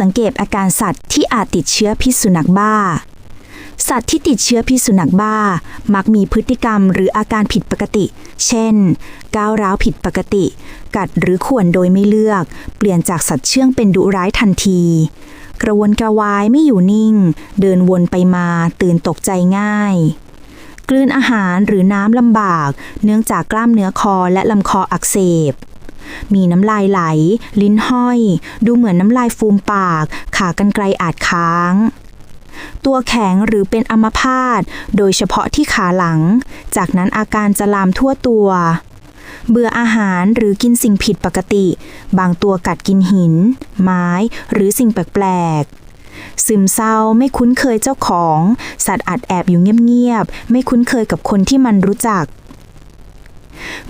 สังเกตอาการสัตว์ที่อาจติดเชื้อพิษสุนัขบ้า สัตว์ที่ติดเชื้อพิษสุนัขบ้า มักมีพฤติกรรมหรืออาการผิดปกติ เช่น ก้าวร้าวผิดปกติ กัดหรือข่วนโดยไม่เลือก เปลี่ยนจากสัตว์เชื่องเป็นดุร้ายทันที กระวนกระวายไม่อยู่นิ่ง เดินวนไปมาตื่นตกใจง่ายกลืนอาหารหรือน้ำลำบาก เนื่องจากกล้ามเนื้อคอและลำคออักเสบ มีน้ำลายไหล ลิ้นห้อย ดูเหมือนน้ำลายฟูมปาก ขากรรไกรอาจค้าง ตัวแข็งหรือเป็นอัมพาตโดยเฉพาะที่ขาหลัง จากนั้นอาการจะลามทั่วตัว เบื่ออาหารหรือกินสิ่งผิดปกติ บางตัวกัดกินหิน ไม้ หรือสิ่งแปลกๆซึมเศร้าไม่คุ้นเคยเจ้าของ สัตว์อัดแอบอยู่เงียบๆ ไม่คุ้นเคยกับคนที่มันรู้จัก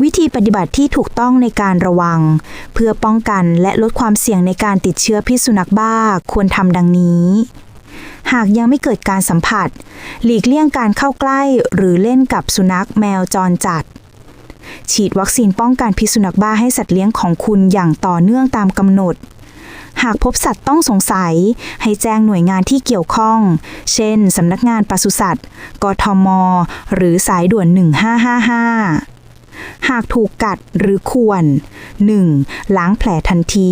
วิธีปฏิบัติที่ถูกต้องในการระวัง เพื่อป้องกันและลดความเสี่ยงในการติดเชื้อพิษสุนัขบ้าควรทำดังนี้ หากยังไม่เกิดการสัมผัส หลีกเลี่ยงการเข้าใกล้หรือเล่นกับสุนัขแมวจรจัด ฉีดวัคซีนป้องกันพิษสุนัขบ้าให้สัตว์เลี้ยงของคุณอย่างต่อเนื่องตามกำหนดหากพบสัตว์ต้องสงสัย ให้แจ้งหน่วยงานที่เกี่ยวข้อง เช่น สำนักงานปศุสัตว์ กทม หรือสายด่วน 1555 หากถูกกัดหรือข่วน 1. ล้างแผลทันที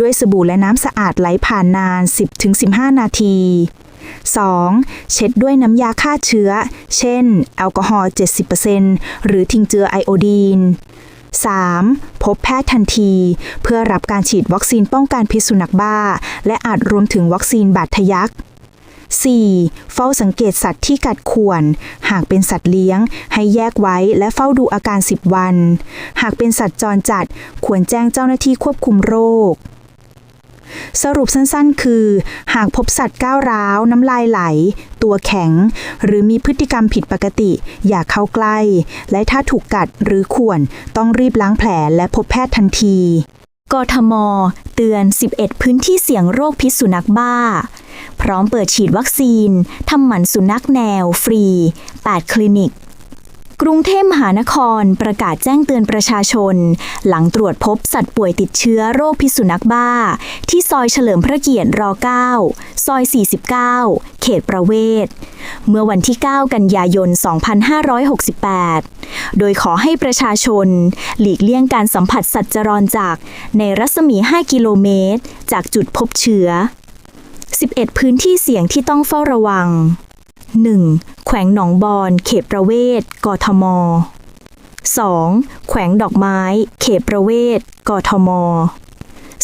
ด้วยสบู่และน้ำสะอาดไหลผ่านนาน 10-15 นาที 2. เช็ดด้วยน้ำยาฆ่าเชื้อ เช่น แอลกอฮอล์ 70%หรือทิงเจือไอโอดีน 3. พบแพทย์ทันที เพื่อรับการฉีดวัคซีนป้องกันพิษสุนัขบ้า และอาจรวมถึงวัคซีนบาดทะยัก 4. เฝ้าสังเกตสัตว์ที่กัดข่วน หากเป็นสัตว์เลี้ยง ให้แยกไว้และเฝ้าดูอาการ 10 วัน หากเป็นสัตว์จรจัดควรแจ้งเจ้าหน้าที่ควบคุมโรคสรุปสั้นๆ คือ หากพบสัตว์ก้าวร้าว น้ำลายไหล ตัวแข็ง หรือมีพฤติกรรมผิดปกติ อย่าเข้าใกล้ และถ้าถูกกัดหรือข่วน ต้องรีบล้างแผลและพบแพทย์ทันที กทม เตือน 11 พื้นที่เสี่ยงโรคพิษสุนัขบ้า พร้อมเปิดฉีดวัคซีนทำหมันสุนัขแนว ฟรี 8 คลินิก กรุงเทพมหานครประกาศแจ้งเตือนประชาชน หลังตรวจพบสัตว์ป่วยติดเชื้อโรคพิษสุนัขบ้า ที่ซอยเฉลิมพระเกียรติร9ซอย 49 เขตประเวศ เมื่อวันที่ 9 กันยายน 2568 โดยขอให้ประชาชน หลีกเลี่ยงการสัมผัสสัตว์จรจรจากในรัศมี 5 กิโลเมตร จากจุดพบเชื้อ 11 พื้นที่เสี่ยงที่ต้องเฝ้าระวัง 1. แขวงหนองบอน เขตประเวศ กทม 2. แขวงดอกไม้ เขตประเวศ กทม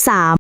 3.